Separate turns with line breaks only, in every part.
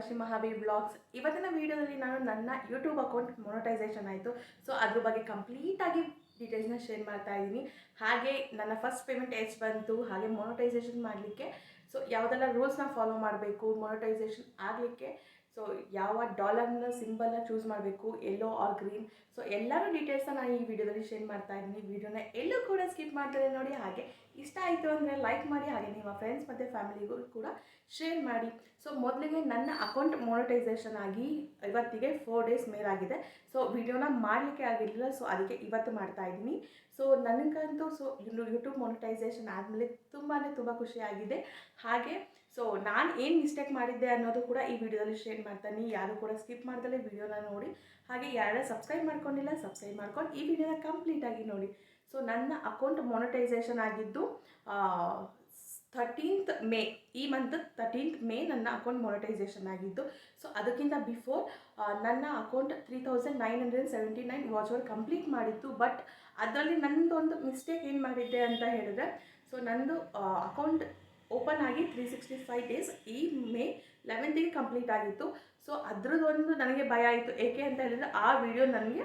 Padmashri ಮಹಾಬೀರ್ blogs ಇವತ್ತಿನ ವಿಡಿಯೋದಲ್ಲಿ ನಾನು ನನ್ನ ಯೂಟ್ಯೂಬ್ ಅಕೌಂಟ್ ಮೊನಟೈಸೇಷನ್ ಆಯಿತು. ಸೊ ಅದ್ರ ಬಗ್ಗೆ ಕಂಪ್ಲೀಟಾಗಿ ಡೀಟೇಲ್ಸ್ನ ಶೇರ್ ಮಾಡ್ತಾ ಇದ್ದೀನಿ. ಹಾಗೆ ನನ್ನ ಫಸ್ಟ್ ಪೇಮೆಂಟ್ ಎಷ್ಟು ಬಂತು. ಹಾಗೆ ಮೊನಟೈಸೇಷನ್ ಮಾಡಲಿಕ್ಕೆ. ಸೊ ಯಾವುದೆಲ್ಲ ರೂಲ್ಸ್ನ ಫಾಲೋ ಮಾಡಬೇಕು ಮೊನಟೈಸೇಷನ್ ಆಗಲಿಕ್ಕೆ. ಸೊ ಯಾವ ಡಾಲರ್ನ ಸಿಂಬಲ್ನ ಚೂಸ್ ಮಾಡಬೇಕು ಎಲ್ಲೋ ಆರ್ ಗ್ರೀನ್ ಸೊ ಎಲ್ಲರೂ ಡೀಟೇಲ್ಸ್ನ ನಾನು ಈ ವಿಡಿಯೋದಲ್ಲಿ ಶೇರ್ ಮಾಡ್ತಾ ಇದ್ದೀನಿ. ವಿಡಿಯೋನ ಎಲ್ಲೂ ಕೂಡ ಸ್ಕಿಪ್ ಮಾಡ್ತಾರೆ ನೋಡಿ. ಹಾಗೆ ಇಷ್ಟ ಆಯಿತು ಅಂದರೆ ಲೈಕ್ ಮಾಡಿ, ಹಾಗೆ ನಿಮ್ಮ ಫ್ರೆಂಡ್ಸ್ ಮತ್ತು ಫ್ಯಾಮಿಲಿಗೂ ಕೂಡ ಶೇರ್ ಮಾಡಿ. ಸೊ ಮೊದಲಿಗೆ ನನ್ನ ಅಕೌಂಟ್ ಮೊನಟೈಸೇಷನ್ ಆಗಿ ಇವತ್ತಿಗೆ ಫೋರ್ ಡೇಸ್ ಮೇಲಾಗಿದೆ ಸೊ ವಿಡಿಯೋನ ಮಾಡಲಿಕ್ಕೆ ಆಗಿರಲಿಲ್ಲ ಸೊ ಅದಕ್ಕೆ ಇವತ್ತು ಮಾಡ್ತಾ ಇದ್ದೀನಿ. ಸೊ ನನಗಂತೂ ಸೊ ಯೂಟ್ಯೂಬ್ ಮೋನಟೈಸೇಷನ್ ಆದಮೇಲೆ ತುಂಬಾ ತುಂಬ ಖುಷಿಯಾಗಿದೆ ಹಾಗೆ ಸೊ ನಾನು ಏನು ಮಿಸ್ಟೇಕ್ ಮಾಡಿದ್ದೆ ಅನ್ನೋದು ಕೂಡ ಈ ವಿಡಿಯೋದಲ್ಲಿ ಶೇರ್ ಮಾಡ್ತೀನಿ. ಯಾರು ಕೂಡ ಸ್ಕಿಪ್ ಮಾಡ್ದಲೇ ವಿಡಿಯೋನ ನೋಡಿ. ಹಾಗೆ ಯಾರು ಸಬ್ಸ್ಕ್ರೈಬ್ ಮಾಡ್ಕೊಂಡಿಲ್ಲ ಸಬ್ಸ್ಕ್ರೈಬ್ ಮಾಡ್ಕೊಂಡು ಈ ವಿಡಿಯೋನ ಕಂಪ್ಲೀಟಾಗಿ ನೋಡಿ. ಸೊ ನನ್ನ ಅಕೌಂಟ್ ಮೊನಟೈಸೇಷನ್ ಆಗಿದ್ದು ಥರ್ಟೀನ್ತ್ ಮೇ ಈ ಮಂತ್ ತರ್ಟೀನ್ತ್ ಮೇ ನನ್ನ ಅಕೌಂಟ್ ಮೋನಟೈಸೇಷನ್ ಆಗಿದ್ದು. ಸೊ ಅದಕ್ಕಿಂತ ಬಿಫೋರ್ ನನ್ನ account three thousand nine hundred seventy nine watch complete ಮಾಡಿತ್ತು. ಬಟ್ ಅದರಲ್ಲಿ ನನ್ನದೊಂದು ಮಿಸ್ಟೇಕ್ ಏನು ಮಾಡಿದ್ದೆ ಅಂತ ಹೇಳಿದ್ರೆ ಸೊ ನಂದು ಅಕೌಂಟ್ ಓಪನ್ ಆಗಿ ತ್ರೀ ಸಿಕ್ಸ್ಟಿ ಫೈವ್ ಡೇಸ್ ಈ ಮೇ ಲೆವೆಂತಿಗೆ ಕಂಪ್ಲೀಟ್ ಆಗಿತ್ತು. ಸೊ ಅದ್ರದ್ದೊಂದು ನನಗೆ ಭಯ ಆಯಿತು. ಏಕೆ ಅಂತ ಹೇಳಿದರೆ, ಆ ವಿಡಿಯೋ ನನಗೆ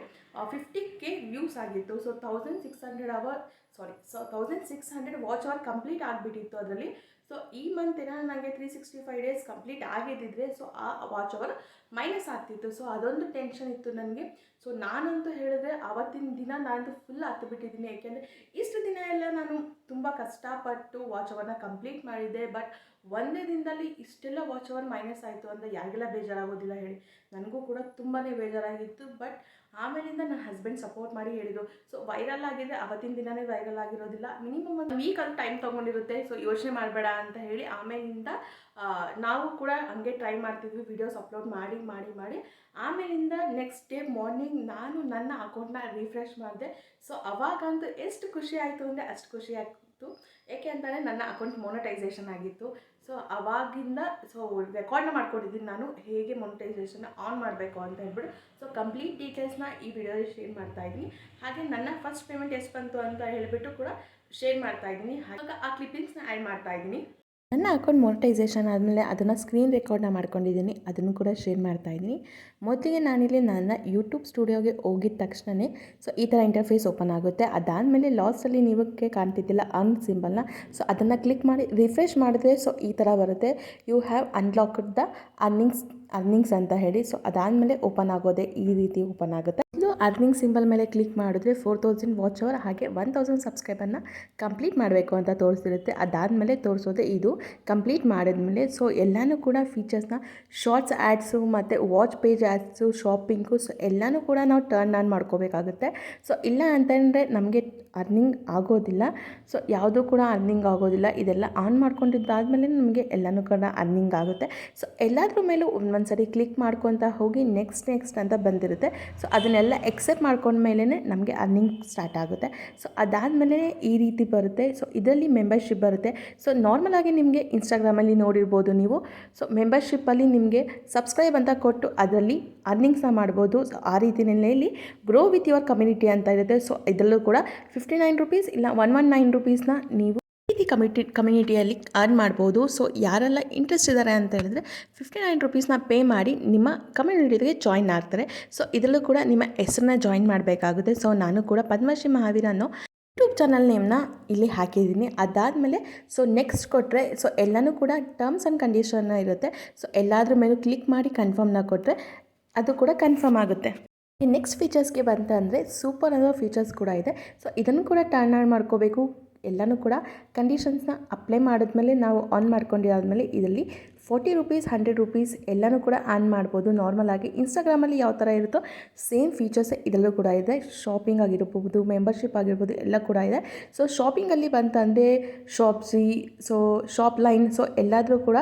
ಫಿಫ್ಟಿ ಕೆ ವ್ಯೂಸ್ ಆಗಿತ್ತು. So thousand six hundred hour sorry so thousand six hundred watch hour complete ಆಗಿಬಿಟ್ಟಿತ್ತು ಅದರಲ್ಲಿ. ಸೊ ಈ ಮಂತ್ ಏನೋ ನನಗೆ three sixty five days complete ಆಗಿದ್ದಿದ್ರೆ so ಆ ವಾಚ್ ಅವರ್ ಮೈನಸ್ ಆಗ್ತಿತ್ತು. ಸೊ ಅದೊಂದು ಟೆನ್ಷನ್ ಇತ್ತು ನನಗೆ. ಸೊ ನಾನಂತೂ ಹೇಳಿದ್ರೆ ಆವತ್ತಿನ ದಿನ ನಾನು ಫುಲ್ ಹತ್ತು ಬಿಟ್ಟಿದ್ದೀನಿ ಏಕೆಂದರೆ, ಇಷ್ಟು ದಿನ ಎಲ್ಲ ನಾನು ತುಂಬ ಕಷ್ಟಪಟ್ಟು ವಾಚ್ ಅವರ್ನ ಕಂಪ್ಲೀಟ್ ಮಾಡಿದ್ದೆ. ಬಟ್ ಒಂದೇ ದಿನದಲ್ಲಿ ಇಷ್ಟೆಲ್ಲ ವಾಚ್ ಅವರ್ ಮೈನಸ್ ಆಯಿತು ಅಂತ ಯಾರಿಗೆಲ್ಲ ಬೇಜಾರಾಗೋದಿಲ್ಲ ಹೇಳಿ. ನನಗೂ ಕೂಡ ತುಂಬಾ ಬೇಜಾರಾಗಿತ್ತು ಬಟ್ ಆಮೇಲಿಂದ ನನ್ನ ಹಸ್ಬೆಂಡ್ ಸಪೋರ್ಟ್ ಮಾಡಿ ಹೇಳಿದರು. ಸೊ ವೈರಲ್ ಆಗಿದೆ ಅವತ್ತಿನ ದಿನವೇ ವೈರಲ್ ಆಗಿರೋದಿಲ್ಲ. ಮಿನಿಮಮ್ ಒಂದು ವೀಕ್ ಅದು ಟೈಮ್ ತೊಗೊಂಡಿರುತ್ತೆ. ಸೊ ಯೋಚನೆ ಮಾಡಬೇಡ ಅಂತ ಹೇಳಿ ಆಮೇಲಿಂದ ನಾವು ಕೂಡ ಹಂಗೆ ಟ್ರೈ ಮಾಡ್ತಿದ್ವಿ ವಿಡಿಯೋಸ್ ಅಪ್ಲೋಡ್ ಮಾಡಿ ಮಾಡಿ ಮಾಡಿ. ಆಮೇಲಿಂದ ನೆಕ್ಸ್ಟ್ ಡೇ ಮಾರ್ನಿಂಗ್ ನಾನು ನನ್ನ ಅಕೌಂಟ್ನ ರಿಫ್ರೆಶ್ ಮಾಡಿದೆ. ಸೊ ಅವಾಗಂತೂ ಎಷ್ಟು ಖುಷಿ ಆಯಿತು ಅಂದರೆ ಅಷ್ಟು ಖುಷಿ ಆಯಿತು. ಏಕೆ ಅಂತಲೇ ನನ್ನ ಅಕೌಂಟ್ ಮೊನಟೈಸೇಷನ್ ಆಗಿತ್ತು. ಸೊ ಅವಾಗಿಂದ ಸೊ ರೆಕಾರ್ಡ್ನ ಮಾಡ್ಕೊಂಡಿದ್ದೀನಿ ನಾನು. ಹೇಗೆ ಮೊನಿಟೈಸೇಷನ್ನ ಆನ್ ಮಾಡಬೇಕು ಅಂತ ಹೇಳ್ಬಿಟ್ಟು. ಸೊ ಕಂಪ್ಲೀಟ್ ಡೀಟೇಲ್ಸ್ನ ಈ ವಿಡಿಯೋದಲ್ಲಿ ಶೇರ್ ಮಾಡ್ತಾ ಇದ್ದೀನಿ. ಹಾಗೆ ನನ್ನ ಫಸ್ಟ್ ಪೇಮೆಂಟ್ ಎಷ್ಟು ಬಂತು ಅಂತ ಹೇಳಿಬಿಟ್ಟು ಕೂಡ ಶೇರ್ ಮಾಡ್ತಾ ಇದ್ದೀನಿ. ಹಾಗೆ, ಆ ಕ್ಲಿಪ್ಪಿಂಗ್ಸ್ನ ಆ್ಯಡ್ ಮಾಡ್ತಾ ಇದ್ದೀನಿ.
ನನ್ನ ಅಕೌಂಟ್ ಮೊನಿಟೈಸೇಷನ್ ಆದಮೇಲೆ ಅದನ್ನು ಸ್ಕ್ರೀನ್ ರೆಕಾರ್ಡ್ನ ಮಾಡ್ಕೊಂಡಿದ್ದೀನಿ. ಅದನ್ನು ಕೂಡ ಶೇರ್ ಮಾಡ್ತಾ ಇದ್ದೀನಿ. ಮೊದಲಿಗೆ ನಾನಿಲ್ಲಿ ನನ್ನ ಯೂಟ್ಯೂಬ್ ಸ್ಟುಡಿಯೋಗೆ ಹೋಗಿದ ತಕ್ಷಣವೇ ಸೊ ಈ ಥರ ಇಂಟರ್ಫೇಸ್ ಓಪನ್ ಆಗುತ್ತೆ. ಅದಾದಮೇಲೆ ಲಾಸ್ಟಲ್ಲಿ ನೀವಕ್ಕೆ ಕಾಣ್ತಿದ್ದಿಲ್ಲ ಅನ್ ಸಿಂಬಲ್ನ ಸೊ ಅದನ್ನು ಕ್ಲಿಕ್ ಮಾಡಿ ರಿಫ್ರೆಶ್ ಮಾಡಿದ್ರೆ ಸೊ ಈ ಥರ ಬರುತ್ತೆ. You have unlocked the earnings earnings ಅಂತ ಹೇಳಿ ಸೊ ಅದಾದಮೇಲೆ ಓಪನ್ ಆಗೋದೆ ಈ ರೀತಿ ಓಪನ್ ಆಗುತ್ತೆ. ಇದು ಅರ್ನಿಂಗ್ ಸಿಂಬಲ್ ಮೇಲೆ ಕ್ಲಿಕ್ ಮಾಡಿದ್ರೆ ಫೋರ್ ತೌಸಂಡ್ ವಾಚ್ ಅವರ್ ಹಾಗೆ ಒನ್ ತೌಸಂಡ್ ಸಬ್ಸ್ಕ್ರೈಬರ್ನ ಕಂಪ್ಲೀಟ್ ಮಾಡಬೇಕು ಅಂತ ತೋರಿಸಿರುತ್ತೆ. ಅದಾದಮೇಲೆ ತೋರಿಸೋದೆ ಇದು. ಕಂಪ್ಲೀಟ್ ಮಾಡಿದ್ಮೇಲೆ ಸೊ ಎಲ್ಲನೂ ಕೂಡ ಫೀಚರ್ಸ್ನ ಶಾರ್ಟ್ಸ್ ಆ್ಯಡ್ಸು ಮತ್ತು watch page ads shopping so ಎಲ್ಲನೂ ಕೂಡ ನಾವು ಟರ್ನ್ ಆನ್ ಮಾಡ್ಕೋಬೇಕಾಗುತ್ತೆ. ಸೊ ಇಲ್ಲ ಅಂತಂದರೆ ನಮಗೆ ಅರ್ನಿಂಗ್ ಆಗೋದಿಲ್ಲ. ಸೊ ಯಾವುದೂ ಕೂಡ ಅರ್ನಿಂಗ್ ಆಗೋದಿಲ್ಲ. ಇದೆಲ್ಲ ಆನ್ ಮಾಡ್ಕೊಂಡಿದ್ದಾದಮೇಲೆ ನಮಗೆ ಎಲ್ಲನೂ ಕೂಡ ಅರ್ನಿಂಗ್ ಆಗುತ್ತೆ. ಸೊ ಎಲ್ಲದ್ರ ಮೇಲೂ ಒಂದೊಂದು ಸರಿ ಕ್ಲಿಕ್ ಮಾಡ್ಕೊತ ಹೋಗಿ ನೆಕ್ಸ್ಟ್ ನೆಕ್ಸ್ಟ್ ಅಂತ ಬಂದಿರುತ್ತೆ. ಸೊ ಅದನ್ನೆಲ್ಲ ಎಕ್ಸೆಪ್ಟ್ ಮಾಡ್ಕೊಂಡ್ಮೇಲೆ ನಮಗೆ ಅರ್ನಿಂಗ್ ಸ್ಟಾರ್ಟ್ ಆಗುತ್ತೆ. ಸೊ ಅದಾದಮೇಲೆ ಈ ರೀತಿ ಬರುತ್ತೆ. ಸೊ ಇದರಲ್ಲಿ ಮೆಂಬರ್ಶಿಪ್ ಬರುತ್ತೆ. ಸೊ ನಾರ್ಮಲಾಗಿ ನಿಮಗೆ ಇನ್ಸ್ಟಾಗ್ರಾಮಲ್ಲಿ ನೋಡಿರ್ಬೋದು ನೀವು. ಸೊ ಮೆಂಬರ್ಶಿಪ್ಪಲ್ಲಿ ನಿಮಗೆ ಸಬ್ಸ್ಕ್ರೈಬ್ ಅಂತ ಕೊಟ್ಟು ಅದರಲ್ಲಿ ಅರ್ನಿಂಗ್ಸ್ನ ಮಾಡ್ಬೋದು. ಸೊ ಆ ರೀತಿಯಲ್ಲಿ ಗ್ರೋ ವಿತ್ ಯುವರ್ ಕಮ್ಯುನಿಟಿ ಅಂತ ಇರುತ್ತೆ. ಸೊ ಇದರಲ್ಲೂ ಕೂಡ ಫಿಫ್ಟಿ ನೈನ್ ರುಪೀಸ್ ಇಲ್ಲ ಒನ್ ಒನ್ ನೈನ್ ರುಪೀಸ್ನ ನೀವು ರೀತಿ ಕಮಿಟಿ, ಕಮ್ಯುನಿಟಿಯಲ್ಲಿ ಅರ್ನ್ ಮಾಡ್ಬೋದು. ಸೊ, ಯಾರೆಲ್ಲ ಇಂಟ್ರೆಸ್ಟ್ ಇದ್ದಾರೆ ಅಂತ ಹೇಳಿದ್ರೆ ಫಿಫ್ಟಿ ನೈನ್ ರುಪೀಸ್ನ ಪೇ ಮಾಡಿ ನಿಮ್ಮ ಕಮ್ಯುನಿಟಿಗೆ ಜಾಯಿನ್ ಆಗ್ತಾರೆ. ಸೊ, ಇದರಲ್ಲೂ ಕೂಡ ನಿಮ್ಮ ಹೆಸರನ್ನ ಜಾಯಿನ್ ಮಾಡಬೇಕಾಗುತ್ತೆ. ಸೊ, ನಾನು ಕೂಡ ಪದ್ಮಶ್ರೀ ಮಹಾವೀರ ಅನ್ನೋ ಯೂಟ್ಯೂಬ್ ಚಾನಲ್ ನೇಮ್ನ ಇಲ್ಲಿ ಹಾಕಿದ್ದೀನಿ. ಅದಾದಮೇಲೆ ಸೊ ನೆಕ್ಸ್ಟ್ ಕೊಟ್ಟರೆ ಸೊ ಎಲ್ಲನೂ ಕೂಡ ಟರ್ಮ್ಸ್ ಆ್ಯಂಡ್ ಕಂಡೀಷನ್ ಇರುತ್ತೆ. ಸೊ ಎಲ್ಲಾದ್ರ ಮೇಲೂ ಕ್ಲಿಕ್ ಮಾಡಿ ಕನ್ಫರ್ಮ್ನ ಕೊಟ್ಟರೆ ಅದು ಕೂಡ ಕನ್ಫರ್ಮ್ ಆಗುತ್ತೆ. ಈ ನೆಕ್ಸ್ಟ್ ಫೀಚರ್ಸ್ಗೆ ಬಂತಂದರೆ ಸೂಪರ್ ಅನ್ನೋ ಫೀಚರ್ಸ್ ಕೂಡ ಇದೆ. ಸೊ ಇದನ್ನು ಕೂಡ ಟರ್ನ್ ಆನ್ ಮಾಡ್ಕೋಬೇಕು. ಎಲ್ಲನೂ ಕೂಡ ಕಂಡೀಷನ್ಸ್ನ ಅಪ್ಲೈ ಮಾಡಿದ್ಮೇಲೆ ನಾವು ಆನ್ ಮಾಡ್ಕೊಂಡಿದ್ದಾದಮೇಲೆ ಇದರಲ್ಲಿ ಫೋರ್ಟಿ ರುಪೀಸ್ ಹಂಡ್ರೆಡ್ ರುಪೀಸ್ ಎಲ್ಲನೂ ಕೂಡ ಆನ್ ಮಾಡ್ಬೋದು. ನಾರ್ಮಲಾಗಿ ಇನ್ಸ್ಟಾಗ್ರಾಮಲ್ಲಿ ಯಾವ ಥರ ಇರುತ್ತೋ ಸೇಮ್ ಫೀಚರ್ಸ್ ಇದರಲ್ಲೂ ಕೂಡ ಇದೆ. ಶಾಪಿಂಗ್ ಆಗಿರ್ಬೋದು ಮೆಂಬರ್ಶಿಪ್ ಆಗಿರ್ಬೋದು, ಎಲ್ಲ ಕೂಡ ಇದೆ. ಸೊ ಶಾಪಿಂಗಲ್ಲಿ ಬಂತಂದರೆ Shopsy so shop line so ಎಲ್ಲಾದರೂ ಕೂಡ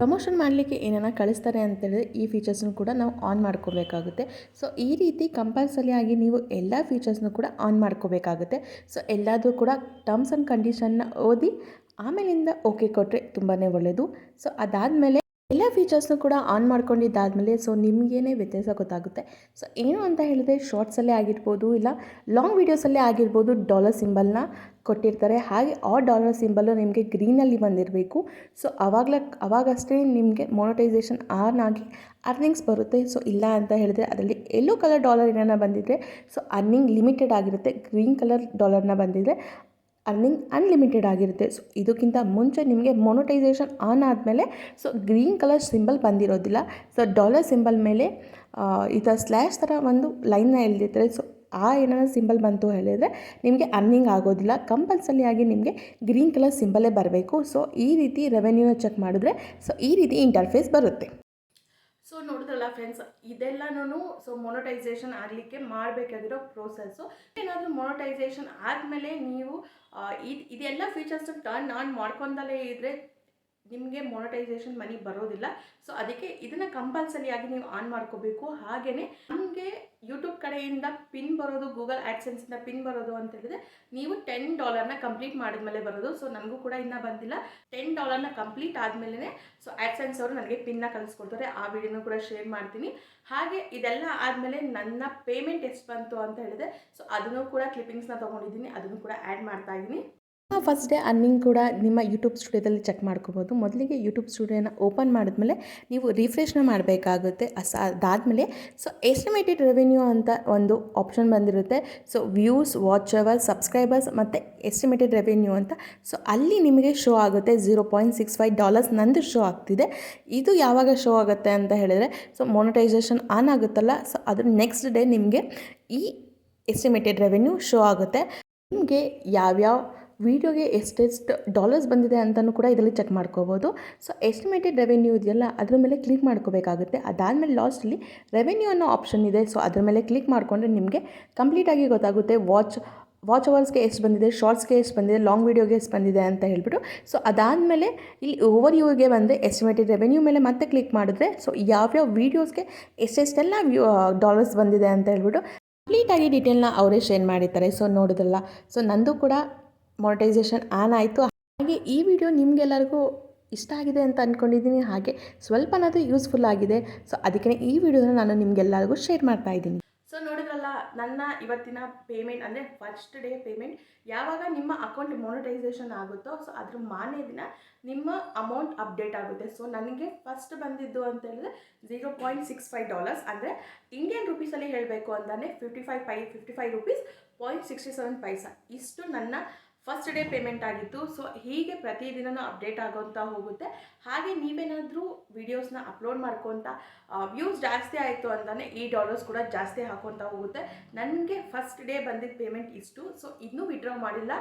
ಪ್ರಮೋಷನ್ ಮಾಡಲಿಕ್ಕೆ ಏನಾರ ಕಳಿಸ್ತಾರೆ ಅಂತೇಳಿದ್ರೆ ಈ ಫೀಚರ್ಸ್ನು ಕೂಡ ನಾವು ಆನ್ ಮಾಡ್ಕೋಬೇಕಾಗುತ್ತೆ. ಸೊ ಈ ರೀತಿ ಕಂಪಲ್ಸರಿ ಆಗಿ ನೀವು ಎಲ್ಲ ಫೀಚರ್ಸ್ನು ಕೂಡ ಆನ್ ಮಾಡ್ಕೋಬೇಕಾಗುತ್ತೆ. ಸೊ ಎಲ್ಲಾದರೂ ಕೂಡ ಟರ್ಮ್ಸ್ ಆ್ಯಂಡ್ ಕಂಡೀಷನ್ನ ಓದಿ ಆಮೇಲಿಂದ ಓಕೆ ಕೊಟ್ಟರೆ ತುಂಬಾ ಒಳ್ಳೆಯದು ಸೊ ಅದಾದಮೇಲೆ ಎಲ್ಲ ಫೀಚರ್ಸ್ನು ಕೂಡ ಆನ್ ಮಾಡ್ಕೊಂಡಿದ್ದಾದಮೇಲೆ ಸೊ ನಿಮಗೇನೆ ವ್ಯತ್ಯಾಸ ಗೊತ್ತಾಗುತ್ತೆ. ಸೊ ಏನು ಅಂತ ಹೇಳಿದ್ರೆ ಶಾರ್ಟ್ಸಲ್ಲೇ ಆಗಿರ್ಬೋದು, ಇಲ್ಲ ಲಾಂಗ್ ವೀಡಿಯೋಸಲ್ಲೇ ಆಗಿರ್ಬೋದು ಡಾಲರ್ ಸಿಂಬಲ್ನ ಕೊಟ್ಟಿರ್ತಾರೆ. ಹಾಗೆ ಆ ಡಾಲರ್ ಸಿಂಬಲ್ಲು ನಿಮಗೆ ಗ್ರೀನಲ್ಲಿ ಬಂದಿರಬೇಕು. ಸೊ ಆವಾಗಲೇ ಅವಾಗಷ್ಟೇ ನಿಮಗೆ ಮೊನಟೈಸೇಷನ್ ಆನ್ ಆಗಿ ಅರ್ನಿಂಗ್ಸ್ ಬರುತ್ತೆ. ಸೊ ಇಲ್ಲ ಅಂತ ಹೇಳಿದ್ರೆ ಅದರಲ್ಲಿ ಎಲ್ಲೋ ಕಲರ್ ಡಾಲರ್ ಏನಾರ ಬಂದಿದ್ದರೆ ಸೊ ಅರ್ನಿಂಗ್ ಲಿಮಿಟೆಡ್ ಆಗಿರುತ್ತೆ. ಗ್ರೀನ್ ಕಲರ್ ಡಾಲರ್ನ ಬಂದಿದ್ದರೆ ಅರ್ನಿಂಗ್ ಅನ್ಲಿಮಿಟೆಡ್ ಆಗಿರುತ್ತೆ. ಸೊ ಇದಕ್ಕಿಂತ ಮುಂಚೆ ನಿಮಗೆ ಮೊನೊಟೈಸೇಷನ್ ಆನ್ ಆದಮೇಲೆ ಸೊ ಗ್ರೀನ್ ಕಲರ್ ಸಿಂಬಲ್ ಬಂದಿರೋದಿಲ್ಲ. ಸೊ ಡಾಲರ್ ಸಿಂಬಲ್ ಮೇಲೆ ಈ ಥರ ಸ್ಲ್ಯಾಶ್ ಥರ ಒಂದು ಲೈನ್ನ ಎಳೆದಿರ್ತಾರೆ ಸೊ ಆ ಏನಾರ ಸಿಂಬಲ್ ಬಂತು ಹೇಳಿದರೆ ನಿಮಗೆ ಅರ್ನಿಂಗ್ ಆಗೋದಿಲ್ಲ. ಕಂಪಲ್ಸರಿಯಾಗಿ ನಿಮಗೆ ಗ್ರೀನ್ ಕಲರ್ ಸಿಂಬಲೇ ಬರಬೇಕು. ಸೊ ಈ ರೀತಿ ರೆವೆನ್ಯೂನ ಚೆಕ್ ಮಾಡಿದ್ರೆ ಸೊ ಈ ರೀತಿ ಇಂಟರ್ಫೇಸ್ ಬರುತ್ತೆ.
ಸೊ ನೋಡಿದ್ರಲ್ಲ ಫ್ರೆಂಡ್ಸ್ ಇದೆಲ್ಲನೂ ಸೊ ಮೊನೊಟೈಸೇಷನ್ ಆಗಲಿಕ್ಕೆ ಮಾಡಬೇಕಾಗಿರೋ ಪ್ರೋಸೆಸ್ಸು ಏನಾದರೂ ಮೊನೊಟೈಸೇಷನ್ ಆದಮೇಲೆ ನೀವು ಇದು, ಇದೆಲ್ಲ ಫೀಚರ್ಸ್ ಟರ್ನ್ ಆನ್ ಮಾಡ್ಕೊಂಡಲೇ ಇದ್ದರೆ ನಿಮಗೆ ಮೊನಟೈಸೇಷನ್ ಮನಿ ಬರೋದಿಲ್ಲ. ಸೊ ಅದಕ್ಕೆ ಇದನ್ನು ಕಂಪಲ್ಸರಿಯಾಗಿ ನೀವು ಆನ್ ಮಾಡ್ಕೋಬೇಕು. ಹಾಗೆಯೇ ನಮಗೆ ಯೂಟ್ಯೂಬ್ ಕಡೆಯಿಂದ ಪಿನ್ ಬರೋದು ಗೂಗಲ್ ಆ್ಯಡ್ಸೆನ್ಸಿಂದ ಪಿನ್ ಬರೋದು ಅಂತ ಹೇಳಿದ್ರೆ ನೀವು ಟೆನ್ ಡಾಲರ್ನ ಕಂಪ್ಲೀಟ್ ಮಾಡಿದ್ಮೇಲೆ ಬರೋದು. ಸೊ ನನಗೂ ಕೂಡ ಇನ್ನೂ ಬಂದಿಲ್ಲ. ಟೆನ್ ಡಾಲರ್ನ ಕಂಪ್ಲೀಟ್ ಆದಮೇಲೆ ಸೊ ಆ್ಯಡ್ಸೆನ್ಸ್ ಅವರು ನನಗೆ ಪಿನ್ನ ಕಳಿಸ್ಕೊಡ್ತಾರೆ. ಆ ವಿಡಿಯೋನು ಕೂಡ ಶೇರ್ ಮಾಡ್ತೀನಿ. ಹಾಗೆ ಇದೆಲ್ಲ ಆದಮೇಲೆ ನನ್ನ ಪೇಮೆಂಟ್ ಎಷ್ಟು ಬಂತು ಅಂತ ಹೇಳಿದ್ರೆ ಸೊ ಅದನ್ನು ಕೂಡ ಕ್ಲಿಪ್ಪಿಂಗ್ಸ್ನ ತೊಗೊಂಡಿದ್ದೀನಿ. ಅದನ್ನು ಕೂಡ ಆ್ಯಡ್ ಮಾಡ್ತಾ ಇದ್ದೀನಿ.
ಫಸ್ಟ್ ಡೇ ಅರ್ನಿಂಗ್ ಕೂಡ ನಿಮ್ಮ ಯೂಟ್ಯೂಬ್ ಸ್ಟುಡಿಯೋದಲ್ಲಿ ಚೆಕ್ ಮಾಡ್ಕೋಬೋದು. ಮೊದಲಿಗೆ ಯೂಟ್ಯೂಬ್ ಸ್ಟುಡಿಯೋನ ಓಪನ್ ಮಾಡಿದ್ಮೇಲೆ ನೀವು ರಿಫ್ರೆಶ್ನ ಮಾಡಬೇಕಾಗುತ್ತೆ. ಅಸ, ಅದಾದಮೇಲೆ ಸೊ ಎಸ್ಟಿಮೇಟೆಡ್ ರೆವೆನ್ಯೂ ಅಂತ ಒಂದು ಆಪ್ಷನ್ ಬಂದಿರುತ್ತೆ. So views watch hours subscribers ಮತ್ತು ಎಸ್ಟಿಮೇಟೆಡ್ ರೆವೆನ್ಯೂ ಅಂತ. ಸೊ ಅಲ್ಲಿ ನಿಮಗೆ ಶೋ ಆಗುತ್ತೆ. Zero point six five dollars ನಂದು ಶೋ ಆಗ್ತಿದೆ. ಇದು ಯಾವಾಗ ಶೋ ಆಗುತ್ತೆ ಅಂತ ಹೇಳಿದರೆ ಸೊ ಮೊನಟೈಸೇಷನ್ ಆನ್ ಆಗುತ್ತಲ್ಲ. ಸೊ ಅದ್ರ ನೆಕ್ಸ್ಟ್ ಡೇ ನಿಮಗೆ ಈ ಎಸ್ಟಿಮೇಟೆಡ್ ರೆವೆನ್ಯೂ ಶೋ ಆಗುತ್ತೆ. ನಿಮಗೆ ಯಾವ್ಯಾವ ವೀಡಿಯೋಗೆ ಎಷ್ಟೆಷ್ಟು ಡಾಲರ್ಸ್ ಬಂದಿದೆ ಅಂತಲೂ ಕೂಡ ಇದರಲ್ಲಿ ಚೆಕ್ ಮಾಡ್ಕೋಬೋದು. ಸೊ ಎಸ್ಟಿಮೇಟೆಡ್ ರೆವೆನ್ಯೂ ಇದೆಯಲ್ಲ, ಅದ್ರ ಮೇಲೆ ಕ್ಲಿಕ್ ಮಾಡ್ಕೋಬೇಕಾಗುತ್ತೆ. ಅದಾದಮೇಲೆ ಲಾಸ್ಟಲ್ಲಿ ರೆವೆನ್ಯೂ ಅನ್ನೋ ಆಪ್ಷನ್ ಇದೆ. ಸೊ ಅದ್ರ ಮೇಲೆ ಕ್ಲಿಕ್ ಮಾಡಿಕೊಂಡ್ರೆ ನಿಮಗೆ ಕಂಪ್ಲೀಟಾಗಿ ಗೊತ್ತಾಗುತ್ತೆ ವಾಚ್ ವಾಚ್ ಅವರ್ಸ್ಗೆ ಎಷ್ಟು ಬಂದಿದೆ ಶಾರ್ಟ್ಸ್ಗೆ ಎಷ್ಟು ಬಂದಿದೆ ಲಾಂಗ್ ವೀಡಿಯೋಗೆ ಎಷ್ಟು ಬಂದಿದೆ ಅಂತ ಹೇಳ್ಬಿಟ್ಟು. ಸೊ ಅದಾದಮೇಲೆ ಇಲ್ಲಿ ಓವರ್ ಯೂಗೆ ಬಂದರೆ ಎಸ್ಟಿಮೇಟೆಡ್ ರೆವೆನ್ಯೂ ಮೇಲೆ ಮತ್ತೆ ಕ್ಲಿಕ್ ಮಾಡಿದ್ರೆ ಸೊ ಯಾವ್ಯಾವ ವೀಡಿಯೋಸ್ಗೆ ಎಷ್ಟೆಷ್ಟೆಲ್ಲ ವ್ಯೂ ಡಾಲರ್ಸ್ ಬಂದಿದೆ ಅಂತ ಹೇಳ್ಬಿಟ್ಟು ಕಂಪ್ಲೀಟಾಗಿ ಡೀಟೇಲ್ನ ಅವರೇ ಶೇರ್ ಮಾಡಿರ್ತಾರೆ. ಸೊ ನೋಡೋದಲ್ಲ ಸೊ ನಂದು ಕೂಡ ಮೊನಟೈಸೇಷನ್ ಆನ್ ಆಯಿತು. ಹಾಗೆ ಈ ವಿಡಿಯೋ ನಿಮಗೆಲ್ಲರಿಗೂ ಇಷ್ಟ ಆಗಿದೆ ಅಂತ ಅಂದ್ಕೊಂಡಿದ್ದೀನಿ ಹಾಗೆ ಸ್ವಲ್ಪನಾದರೂ ಯೂಸ್ಫುಲ್ ಆಗಿದೆ. ಸೊ ಅದಕ್ಕೆ ಈ ವಿಡಿಯೋನ ನಾನು ನಿಮಗೆಲ್ಲರಿಗೂ ಶೇರ್ ಮಾಡ್ತಾ ಇದ್ದೀನಿ.
ಸೊ ನೋಡಿದ್ರಲ್ಲ, ನನ್ನ ಇವತ್ತಿನ ಪೇಮೆಂಟ್ ಅಂದರೆ ಫಸ್ಟ್ ಡೇ ಪೇಮೆಂಟ್ ಯಾವಾಗ ನಿಮ್ಮ ಅಕೌಂಟ್ ಮೊನಟೈಸೇಷನ್ ಆಗುತ್ತೋ ಸೊ ಅದ್ರ ಮಾನೇ ದಿನ ನಿಮ್ಮ ಅಮೌಂಟ್ ಅಪ್ಡೇಟ್ ಆಗುತ್ತೆ. ಸೊ ನನಗೆ ಫಸ್ಟ್ ಬಂದಿದ್ದು ಅಂತ ಹೇಳಿದ್ರೆ zero point six five dollars ಅಂದರೆ ಇಂಡಿಯನ್ ರುಪೀಸಲ್ಲಿ ಹೇಳಬೇಕು ಅಂತಲೇ fifty five pi fifty five rupees point sixty seven paisa ಇಷ್ಟು ನನ್ನ ಫಸ್ಟ್ ಡೇ ಪೇಮೆಂಟ್ ಆಗಿತ್ತು. ಸೊ ಹೀಗೆ ಪ್ರತಿದಿನನೂ ಅಪ್ಡೇಟ್ ಆಗೋಂತ ಹೋಗುತ್ತೆ. ಹಾಗೆ ನೀವೇನಾದರೂ ವೀಡಿಯೋಸ್ನ ಅಪ್ಲೋಡ್ ಮಾಡ್ಕೊತ ವ್ಯೂಸ್ ಜಾಸ್ತಿ ಆಯಿತು ಅಂತಲೇ ಈ ಡಾಲರ್ಸ್ ಕೂಡ ಜಾಸ್ತಿ ಹಾಕೊತ ಹೋಗುತ್ತೆ. ನನಗೆ ಫಸ್ಟ್ ಡೇ ಬಂದಿದ್ದ ಪೇಮೆಂಟ್ ಇಷ್ಟು. ಸೊ ಇನ್ನೂ ವಿಡ್ರಾ ಮಾಡಿಲ್ಲ.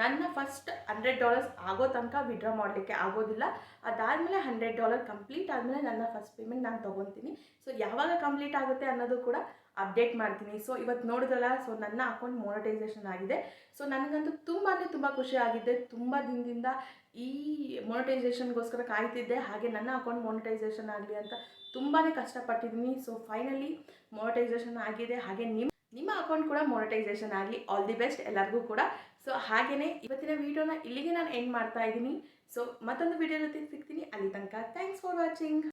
ನನ್ನ ಫಸ್ಟ್ ಹಂಡ್ರೆಡ್ ಡಾಲರ್ಸ್ ಆಗೋ ತನಕ ವಿಡ್ರಾ ಮಾಡಲಿಕ್ಕೆ ಆಗೋದಿಲ್ಲ. ಅದಾದಮೇಲೆ ಹಂಡ್ರೆಡ್ ಡಾಲರ್ ಕಂಪ್ಲೀಟ್ ಆದಮೇಲೆ ನನ್ನ ಫಸ್ಟ್ ಪೇಮೆಂಟ್ ನಾನು ತೊಗೊತೀನಿ. ಸೊ ಯಾವಾಗ ಕಂಪ್ಲೀಟ್ ಆಗುತ್ತೆ ಅನ್ನೋದು ಕೂಡ ಅಪ್ಡೇಟ್ ಮಾಡ್ತೀನಿ. ಸೊ ಇವತ್ತು ನೋಡಿದ್ರಲ್ಲ ಸೊ ನನ್ನ ಅಕೌಂಟ್ ಮೋನಟೈಸೇಷನ್ ಆಗಿದೆ. ಸೊ ನನಗಂತೂ ತುಂಬಾ ತುಂಬ ಖುಷಿ ಆಗಿದೆ ತುಂಬ ದಿನದಿಂದ ಈ ಮೊನಟೈಸೇಷನ್ಗೋಸ್ಕರ ಕಾಯ್ತಿದ್ದೆ. ಹಾಗೆ ನನ್ನ ಅಕೌಂಟ್ ಮೋನಟೈಸೇಷನ್ ಆಗಲಿ ಅಂತ ತುಂಬಾ ಕಷ್ಟಪಟ್ಟಿದ್ದೀನಿ. ಸೊ ಫೈನಲಿ ಮೋನಟೈಸೇಷನ್ ಆಗಿದೆ. ಹಾಗೆ ನಿಮ್ಮ ನಿಮ್ಮ ಅಕೌಂಟ್ ಕೂಡ ಮೋನಟೈಸೇಷನ್ ಆಗಲಿ. ಆಲ್ ದಿ ಬೆಸ್ಟ್ ಎಲ್ಲರಿಗೂ ಕೂಡ. ಸೊ ಹಾಗೇ ಇವತ್ತಿನ ವೀಡಿಯೋನ ಇಲ್ಲಿಗೆ ನಾನು ಎಂಡ್ ಮಾಡ್ತಾ ಇದ್ದೀನಿ. ಸೊ ಮತ್ತೊಂದು ವೀಡಿಯೋ ಜೊತೆ ಸಿಗ್ತೀನಿ. ಅಲ್ಲಿ ತನಕ ಥ್ಯಾಂಕ್ಸ್ ಫಾರ್ ವಾಚಿಂಗ್